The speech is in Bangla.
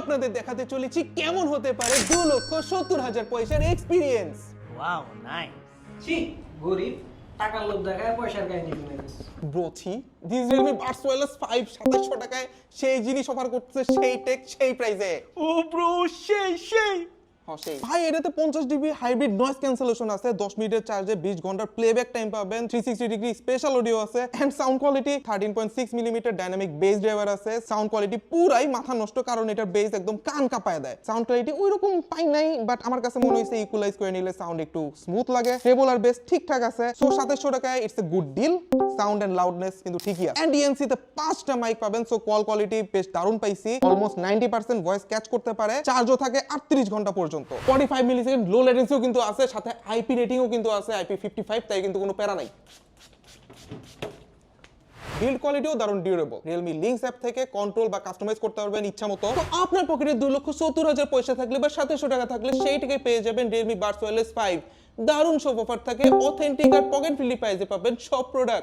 আপনাদের দেখাতে চলেছি কেমন হতে পারে দু লক্ষ সত্তর হাজার পয়সার এক্সপিরিয়েন্স ওয়াও নাইস ছি গরিব টাকার লোভ দেখায় পয়সার কাহিনী শুনে brother this Realme buds wireless five সাতাশশো টাকায় সেই জিনিস অফার করতেছে সেই টেক সেই প্রাইসে ও ব্রো সেই সেই। ভাই, এটাতে পঞ্চাশ ডিবি হাইব্রিড নয়েজ ক্যান্সেলেশন আছে, দশ মিনিটের চার্জে বিশ ঘণ্টার প্লেব্যাক টাইম পাবেন three sixty degree special audio আছে and sound quality thirteen point six millimetre dynamic bass driver আছে। সাউন্ড কোয়ালিটি পুরাই মাথা নষ্ট, কারণ এটার বেস একদম কান কাঁপায় দেয়। সাউন্ড কোয়ালিটি ওই রকম পাই নাই বাট আমার কাছে মনে হয়েছে ইকুয়ালাইজ করে নিলে সাউন্ড একটু স্মুথ লাগে। ট্রেবল আর বেস ঠিকঠাক আছে সো সাতাশশো টাকায় it's a good deal sound and loudness কিন্তু ঠিকই আছে। এন্ড ডিএনসি তে পাঁচটা মাইক পাবেন সো কল কোয়ালিটি বেশ দারুণ পাইছি। Almost ninety percent voice catch করতে পারে চার্জও থাকে আটত্রিশ ঘণ্টা পর্যন্ত। Forty five millisecond low লেটেন্সিও কিন্তু আছে, সাথে আইপি রেটিংও কিন্তু আছে আইপি ফিফটি ফাইভ তাই কিন্তু কোনো প্যারা নাই। বিল্ড কোয়ালিটিও দারুণ ডিউরেবল রিয়েলমি লিঙ্কস অ্যাপ থেকে কন্ট্রোল বা কাস্টমাইজ করতে পারবেন ইচ্ছা মতো। তো আপনার পকেটে দুই লক্ষ সত্তর হাজার পয়সা থাকলে বা সাতশো টাকা থাকলে সেইটাকে পেয়ে যাবেন রিয়েলমি বার্স ওয়ারলেস ফাইভ দারুণ সব অফার থাকে অথেন্টিক আর পকেট ফ্রিলি প্রাইসে পাবেন সব প্রোডাক্ট